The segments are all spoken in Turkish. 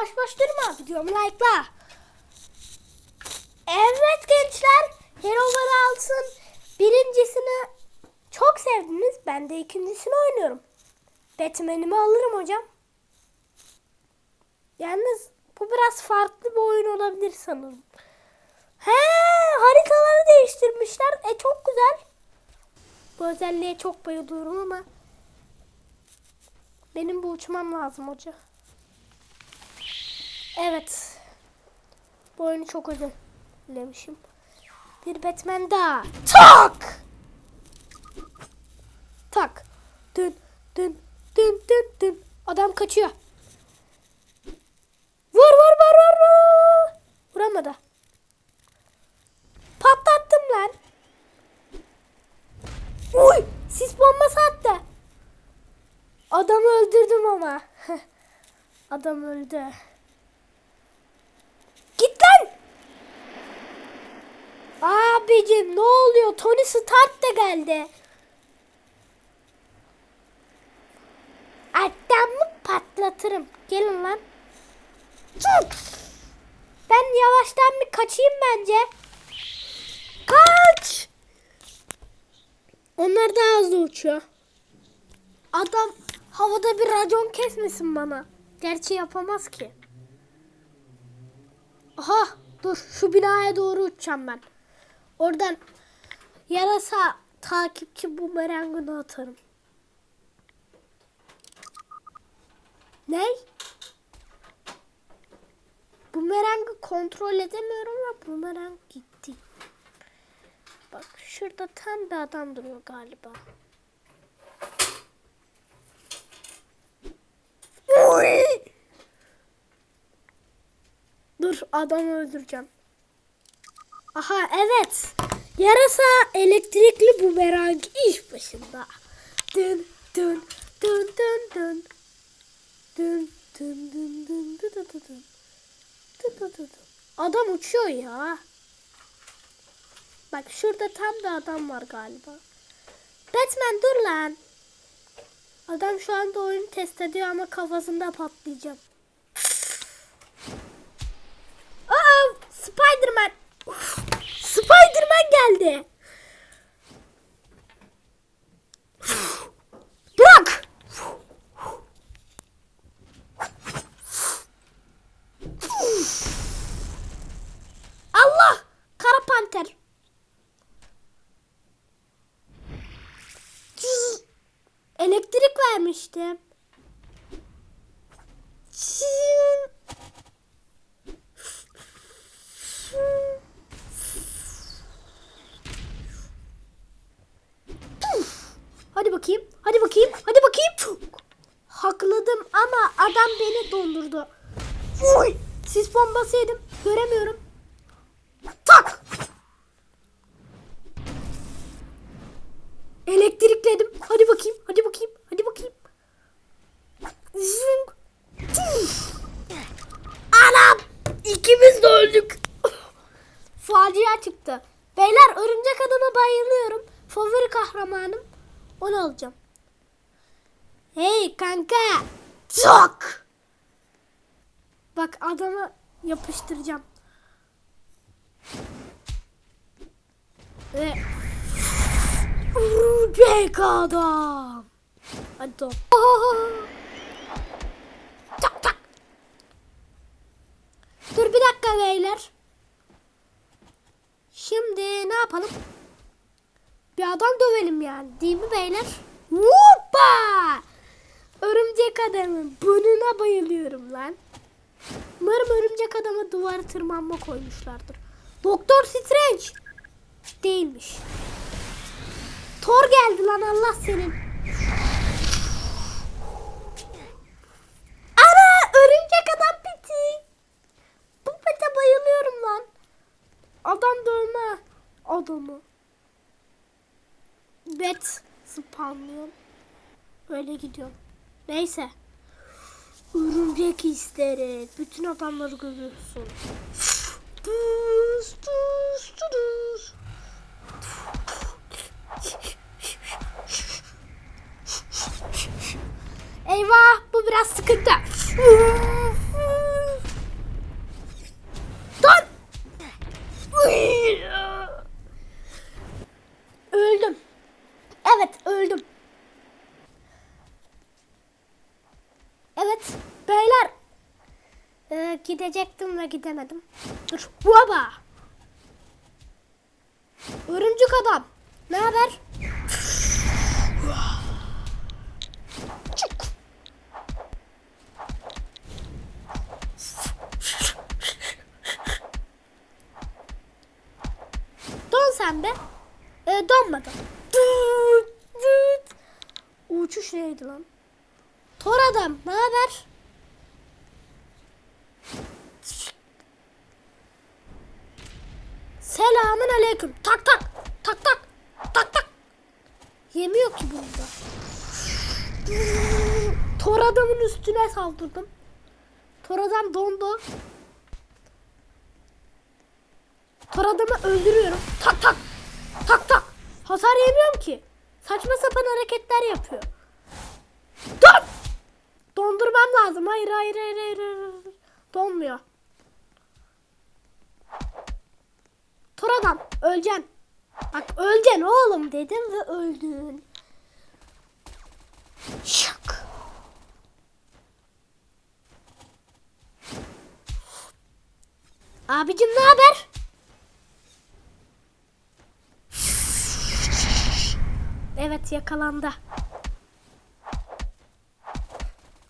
boş boş durma. Videomu like'la. Evet gençler. Hero'ları alsın. Birincisini çok sevdiniz. Ben de ikincisini oynuyorum. Batman'imi alırım hocam. Yalnız bu biraz farklı bir oyun olabilir sanırım. He, haritaları değiştirmişler. E çok güzel. Bu özelliğe çok bayılıyorum ama benim bu uçmam lazım hoca. Evet. Bu oyunu çok özlemişim. Bir Batman daha. Tak! Tak. Dün, dün, dün, dün, dün. Adam kaçıyor. Vur, vur, vur, vur, vur. Vuramadı. Patlattım lan. Uy! Sis bombası attı. Adamı öldürdüm ama. Adam öldü. Git lan! Abicim ne oluyor? Tony Stark da geldi. Adamı patlatırım. Gelin lan. Ben yavaştan bir kaçayım bence. Kaç! Onlar daha hızlı uçuyor. Adam havada bir racon kesmesin bana. Gerçi yapamaz ki. Aha dur şu binaya doğru uçacağım ben. Oradan yarasa takipçi bumerangını atarım. Ne? Bumerangı kontrol edemiyorum ve bumerang gitti. Bak şurada tam bir adam duruyor galiba. Oy! Dur adamı öldüreceğim. Aha evet. Yarasa elektrikli bumerang iş başında. Dün dün dün dün dün. Dün dün dün dün dün dün dün dün. Dün dün. Adam uçuyor ya. Bak şurada tam bir adam var galiba. Batman dur lan. Adam şu anda oyunu test ediyor ama kafasında patlayacağım. Aa, Spiderman. Spiderman geldi. Bırak. Allah! Kara panter. Elektrik vermiştim. Cız. Hadi bakayım. Hadi bakayım. Hadi bakayım. Hakladım ama adam beni dondurdu. Uy! Sis bombası yedim. Göremiyorum. Tak! Elektrikledim. Hadi bakayım. Hadi bakayım. Hadi bakayım. Tüf. Anam! İkimiz de öldük. Facia çıktı. Beyler örümcek adama bayılıyorum. Favori kahramanım. Onu alacağım. Hey kanka. Çok. Bak adamı yapıştıracağım. Ve Örümcek adam. Hadi top. Tak tak. Dur bir dakika beyler. Şimdi ne yapalım? Bir adam dövelim yani. Değil mi beyler? Hoppa! Örümcek adamın burnuna bayılıyorum lan. Umarım örümcek adama duvar tırmanma koymuşlardır. Doktor Strange. Değilmiş. Thor geldi lan Allah senin. Ana örümcek adam piti. Bu pete bayılıyorum lan. Adam dövme adamı. Bet spamlıyorum. Öyle gidiyorum. Neyse. Örümcek hisleri. Bütün adamları görüyorsun. Düz, düz, düz. Eyvah bu biraz sıkıntı. Evet. Beyler. Ee, gidecektim ve gidemedim. Dur. Baba. Örümcek adam. Ne haber? Don sen be. Ee, donmadım. Uçuş neydi lan? Tor adam, ne haber? Selamun aleyküm. Tak tak. Tak tak. Tak tak. Yemiyor ki bunda. Tor adamın üstüne saldırdım. Tor adam dondu. Tor adamı öldürüyorum. Tak tak. Tak tak. Hasar yemiyorum ki. Saçma sapan hareketler yapıyor. Dur! Dondurmam lazım. Hayır hayır hayır hayır. hayır. Donmuyor. Tor adam öleceksin. Bak öleceksin oğlum dedim ve öldün. Şak. Abicim ne haber? Evet yakalandı.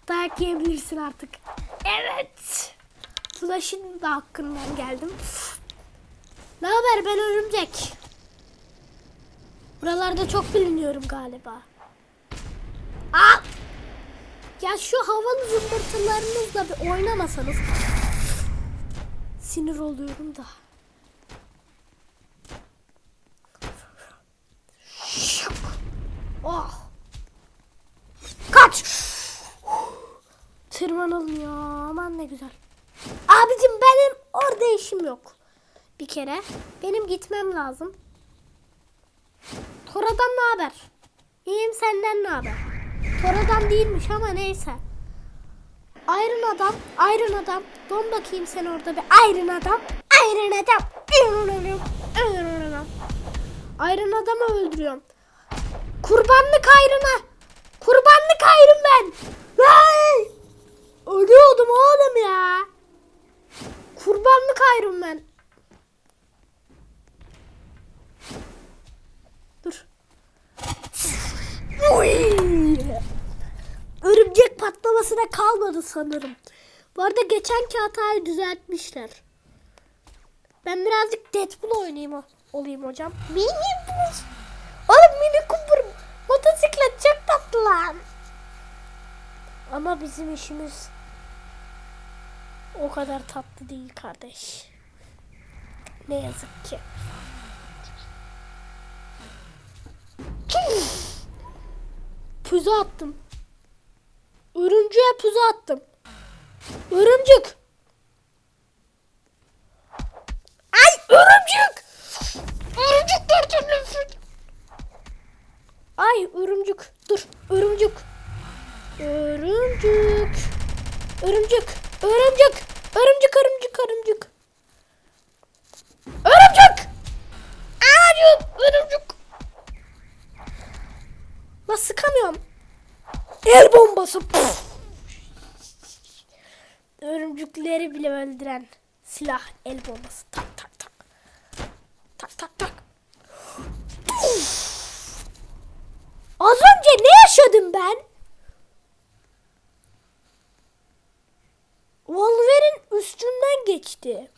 Dayak yiyebilirsin artık. Evet. Flash'ın da hakkından geldim. Ne haber ben örümcek. Buralarda çok biliniyorum galiba. Aa! Ya şu havalı zımbırtılarınızla bir oynamasanız. Sinir oluyorum da. Oh. Kaç. Tırmanalım ya. Aman ne güzel. Abicim benim orada işim yok. Bir kere. Benim gitmem lazım. Tora'dan ne haber? İyiyim senden ne haber? Tora'dan değilmiş ama neyse. Iron adam, Iron adam. Don bakayım sen orada bir Iron adam. Iron adam. Iron adam. Iron adam. Iron adamı öldürüyorum. Kurbanlık ayrına. Kurbanlık ayrım ben. Ölüyordum oğlum ya. Kurbanlık ayrım ben. Dur. Uy! Örümcek patlamasına kalmadı sanırım. Bu arada geçenki hatayı düzeltmişler. Ben birazcık Deadpool oynayayım olayım hocam. Mini buz. Oğlum mini Cooper motosiklet çok tatlı lan. Ama bizim işimiz o kadar tatlı değil kardeş. Ne yazık ki. Füze attım. Örümcüğe füze attım. Örümcük. Ay örümcük. Örümcük derken nefret. Ay örümcük. Dur örümcük. Örümcük. Örümcük. Örümcük. Örümcük örümcük örümcük. Örümcük. Anacığım örümcük. La sıkamıyorum. El bombası. Puf. Örümcükleri bile öldüren silah el bombası. Tak tak tak. Puf. Az önce ne yaşadım ben? Wolverine üstünden geçti.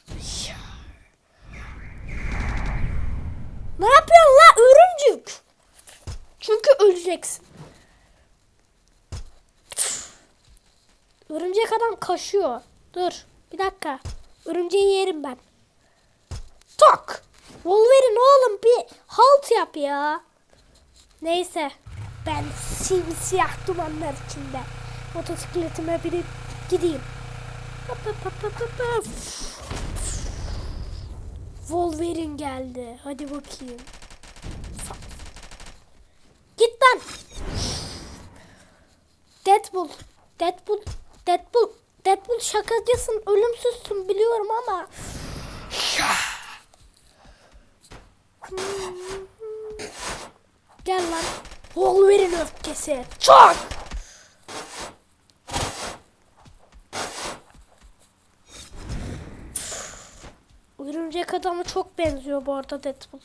Ne yapıyorsun la örümcük? Çünkü öleceksin. Örümcek kaşıyor. Dur. Bir dakika. Örümceği yerim ben. Tak. Wolverine oğlum bir halt yap ya. Neyse. Ben simsiyah dumanlar içinde motosikletime binip gideyim. Hop, hop, hop, hop, hop. Wolverine geldi. Hadi bakayım. Git lan. Deadpool. Deadpool. Deadpool. Deadpool şakacısın, ölümsüzsün biliyorum ama. Hmm. Gel lan. Wolverine öfkesi. Çak! Örümcek adamı çok benziyor bu arada Deadpool.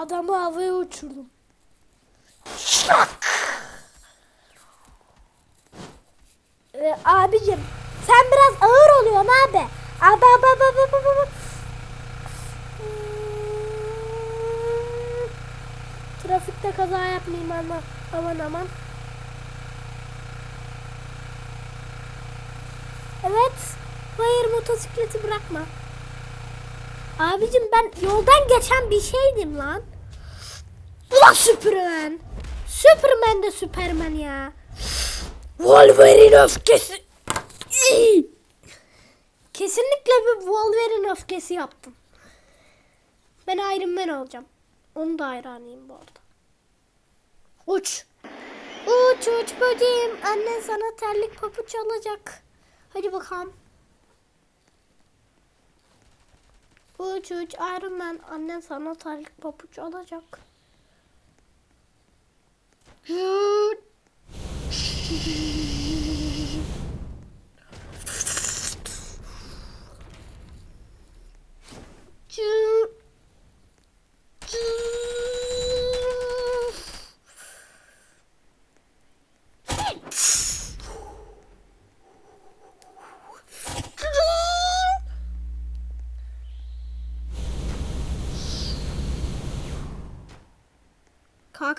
Adamı havaya uçurdum. Şak! Ee, abicim sen biraz ağır oluyorsun abi. Abi abi abi abi abi. abi. Trafikte kaza yapmayayım ama aman aman. Evet. Hayır motosikleti bırakma. Abicim ben yoldan geçen bir şeydim lan. Ulan Superman. Superman de Superman ya. Wolverine öfkesi. İyi. Kesinlikle bir Wolverine öfkesi yaptım. Ben Iron Man olacağım. Onun da hayranıyım bu arada. Uç. Uç uç böceğim. Annen sana terlik papuç alacak. Hadi bakalım. Uç uç Iron Man. Annen sana terlik papuç alacak.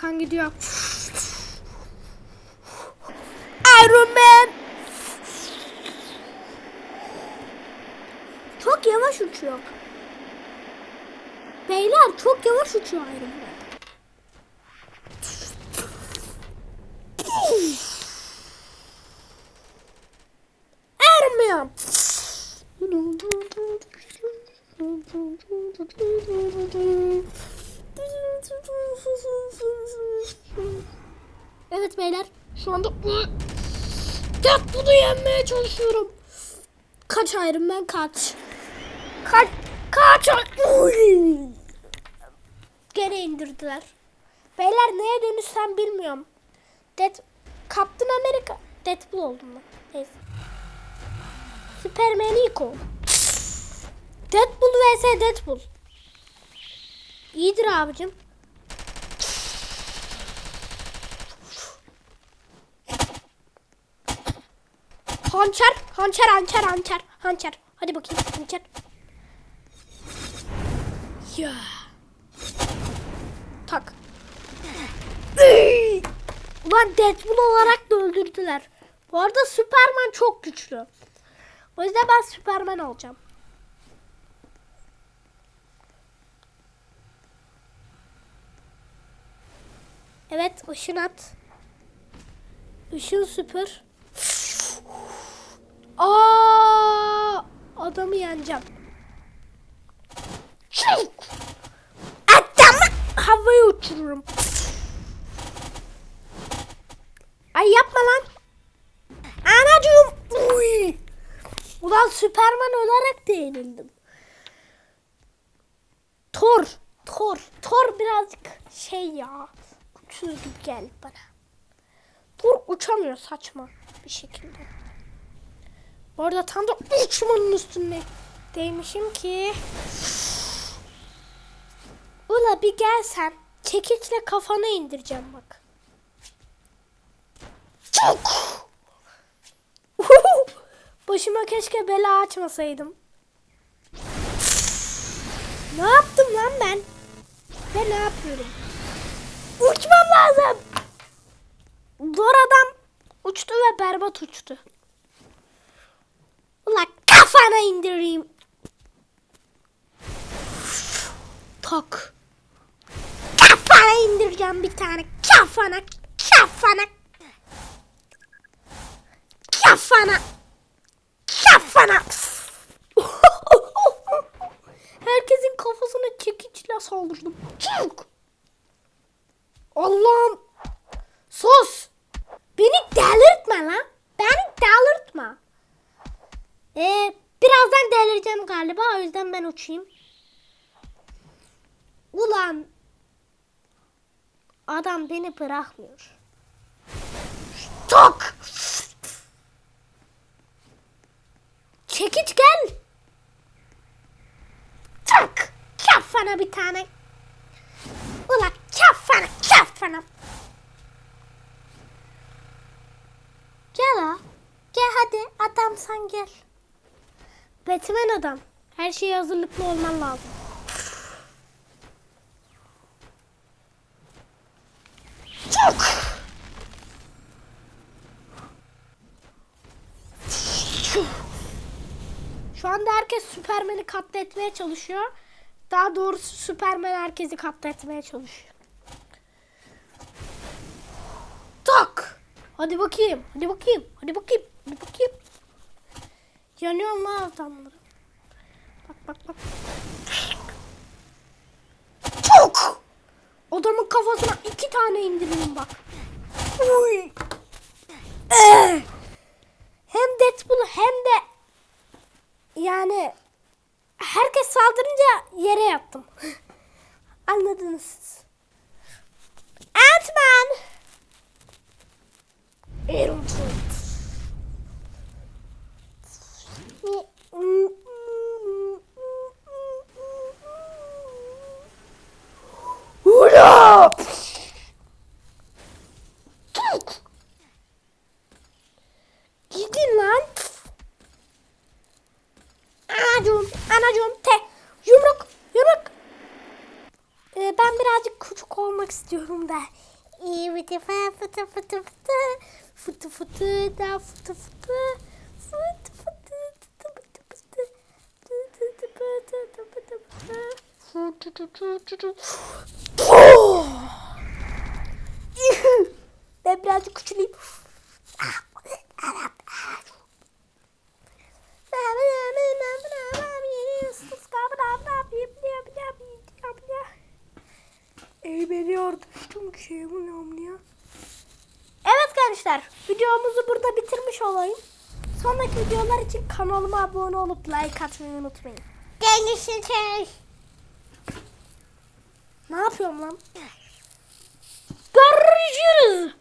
Kalkan gidiyor. Iron Man. Çok yavaş uçuyor. Beyler çok yavaş uçuyor Iron Man. Iron Man. Evet beyler şu anda Deadpool'u yenmeye çalışıyorum. Kaç Iron Man kaç. Kaç kaç. Uy. Gene indirdiler. Beyler neye dönüşsem bilmiyorum. Dead Captain America Deadpool oldum ben. Neyse. Superman Nico. Deadpool vs Deadpool. İyidir abicim. Hançer, hançer, hançer, hançer, hançer. Hadi bakayım hançer. Ya. Tak. Ulan Deadpool olarak da öldürdüler. Bu arada Superman çok güçlü. O yüzden ben Superman olacağım. Evet ışın at. Işın süpür. Aa, adamı yeneceğim. Çık! Adamı havaya uçururum. Ay yapma lan. Anacığım. Uy. Ulan Süperman olarak da yenildim. Thor. Thor. Thor birazcık şey ya. Uçuyor gibi geldi bana. Thor uçamıyor saçma bir şekilde. Bu arada tam da uçmanın üstünde değmişim ki. Ula bir gelsen çekiçle kafana indireceğim bak. Çok. Başıma keşke bela açmasaydım. Ne yaptım lan ben? Ve ne yapıyorum? Uçmam lazım. Zor adam uçtu ve berbat uçtu. Kafana indireyim. Tak. Kafana indireceğim bir tane. Kafana. Kafana. Kafana. Kafana. Herkesin kafasına çekiçle saldırdım. Çık. Allah'ım. Sus. Beni delirtme lan. Beni delirtme. Ee, birazdan delireceğim galiba. O yüzden ben uçayım. Ulan adam beni bırakmıyor. Tak! Çekiç gel. Tak! Kafana bir tane. Ulan kafana kafana. Gel ha. Gel hadi adam sen gel. Batman adam. Her şeye hazırlıklı olman lazım. Çok. Şu anda herkes Süpermen'i katletmeye çalışıyor. Daha doğrusu Süpermen herkesi katletmeye çalışıyor. Tak! Hadi bakayım, hadi bakayım, hadi bakayım, hadi bakayım. Yanıyorum lan adamları. Bak bak bak. Çok! Adamın kafasına iki tane indireyim bak. Uy. Eh! Hem Deadpool hem de yani herkes saldırınca yere yattım. Anladınız siz. Ant-Man! Iron Ula! Gidin lan. Anacığım, anacığım, te, yumruk, yumruk. Ee, ben birazcık küçük olmak istiyorum da. İyi fıtı fı- fıtı fıtı fıtı. Fıtı fıtı da fıtı fıtı. Fıtı fıtı fıtı fıtı fıtı. Fıtı fıtı fıtı fıtı fıtı. Fıtı fıtı fıtı fıtı. Oh! Ben birazcık küçüleyim. Eğmeniyor düştüm ki ya. Evet gençler videomuzu burada bitirmiş olayım. Sonraki videolar için kanalıma abone olup like atmayı unutmayın. Görüşürüz. Ne yapıyorum lan? Görüşürüz.